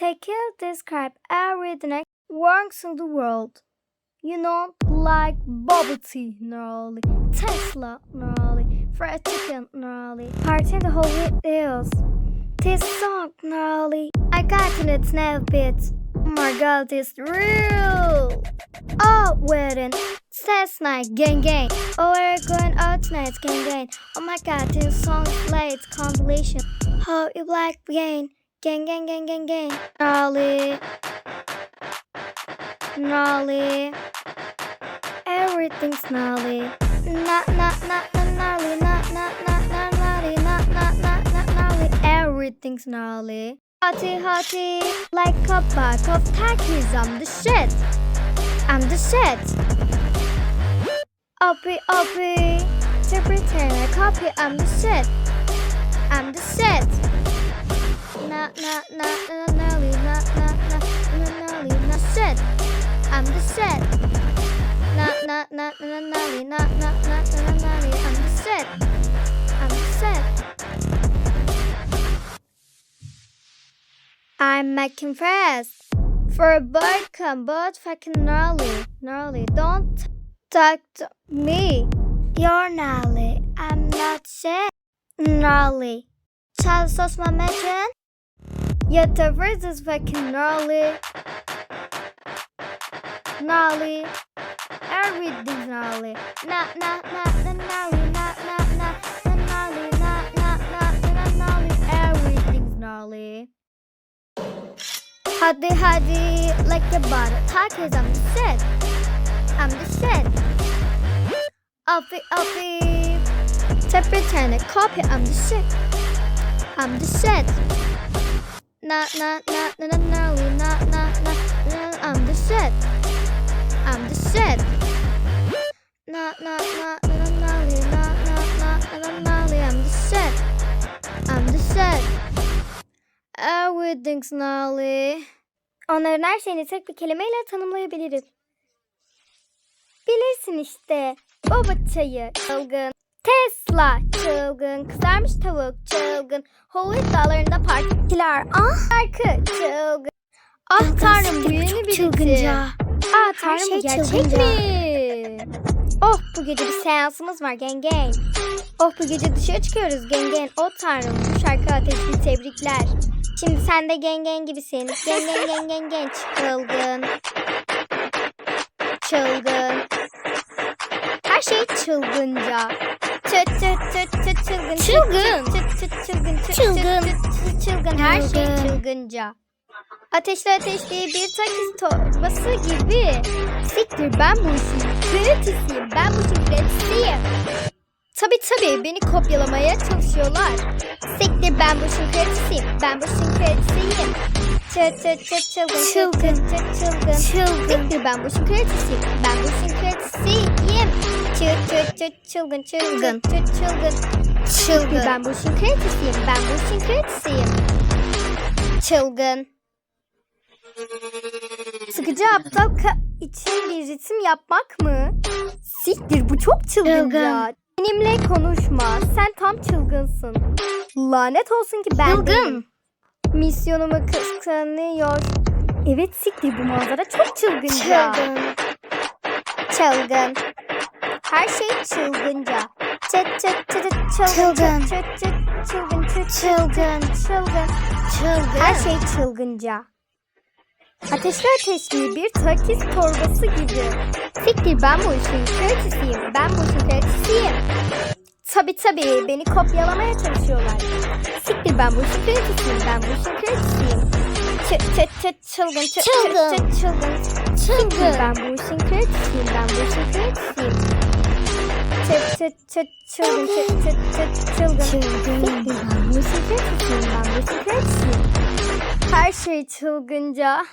take it describe everything that works in the world. You know, like bubble tea, gnarly, Tesla, gnarly, fried chicken, gnarly, party the Holy Hills. This song, gnarly, I got in its nail bits. Oh my god, it's real. Oh, wedding, says night, gang gang. Oh, we're going out tonight, gang gang. Oh my god, this song late compilation. How you like gang, gang gang gang gang gang. Gnarly, gnarly. Everything's gnarly. Not, not, not, not gnarly. Not, not, not, not gnarly. Not, not, not, not gnarly. Everything's gnarly. Hotty, hotty. Like a bag of tackies. I'm the shit. I'm the shit. Uppy, uppy. To pretend I copy. I'm the shit. I'm the shit na na na na na na na na na na na set. I'm the set. Na na na na na na na na na na I'm the set. I'm the set. I'm making friends. For a boy, come but fucking gnarly, gnarly. Don't talk to me. You're gnarly. I'm not shit. Gnarly. Charles my Metron. Ja tavrezes vakinali nali everything's gnarly. na na na na nali na na na na nali na na na na nali everything's nali Hadi hadi like a bottle cause I'm the set. I'm the set. Uppy uppy Tap pretend copy I'm the set. I'm the set. Not, not, not, not, not gnarly. Not, not, not, not, I'm the shit. I'm the shit. Not, not, not, not, gnarly. Not, not, not, not, gnarly. I'm the shit. I'm the shit. Everything's gnarly. Onların her şeyini tek bir kelimeyle tanımlayabilirim. Bilirsin işte. Baba çayı çılgın. Tesla çılgın. Kızarmış tavuk çılgın. Holy dağlarında partiler. Ah şarkı çılgın. Ah tanrım bu yeni bir çılgınca. Aa tanrım şey bu gerçek çılgınca. mi? Oh bu gece bir seansımız var gang. Oh bu gece dışarı çıkıyoruz gang. Oh tanrım bu şarkı ateşli tebrikler. Şimdi sen de gang gibisin. Gang gang gang çılgın. Çılgın. Her şey çılgınca. Çıt çıt çıt çıt çılgın. Çılgın. Çıt çıt çıt çılgın. çıt Çılgın. çıt çılgın. Her şey Çılgın. çılgınca. Ateşli ateşli bir takis torbası gibi. Siktir ben bu işin kreatifiyim. Ben bu işin kreatifiyim. Tabi tabi beni kopyalamaya çalışıyorlar. Siktir ben bu işin kreatifiyim. Ben bu işin kreatifiyim. Çılgın. Çılgın. Çılgın. Çılgın. Siktir ben bu işin kreatifiyim. Ben bu işin çılgın çılgın. Çılgın. Çılgın. ben bu işin kreatifiyim. Ben bu işin kreatifiyim. Çılgın. Sıkıcı aptal ka- için bir ritim yapmak mı? Siktir bu çok çılgınca. Çılgın. Benimle konuşma. Sen tam çılgınsın. Lanet olsun ki ben Çılgın. değilim. Misyonumu kıskanıyor. Evet siktir bu manzara çok çılgınca. Çılgın. Çılgın. Her şey çılgınca. Çıt çıt çıt çıt çılgın. Çılgın. Çıt çıt çılgın çıt Çılgın. çılgın. Çılgın. Her şey çılgınca. Ateşli ateşli bir takis torbası gibi. Siktir ben bu işin kreatifiyim. Ben bu işin kreatifiyim. Tabi tabi beni kopyalamaya çalışıyorlar. Siktir ben bu işin kreatifiyim. Ben bu işin kreatifiyim. Çıt çıt çıt çılgın çıt Çılgın. çıt çıt çılgın. Siktir ben bu işin kreatifiyim. Ben bu işin kreatifiyim. Çıt çıt çıt çılgın çıt çıt çıt çılgın. Çılgın. Ben bu işin kreatifiyim. Ben bu işin kreatifiyim. Her şey çılgınca.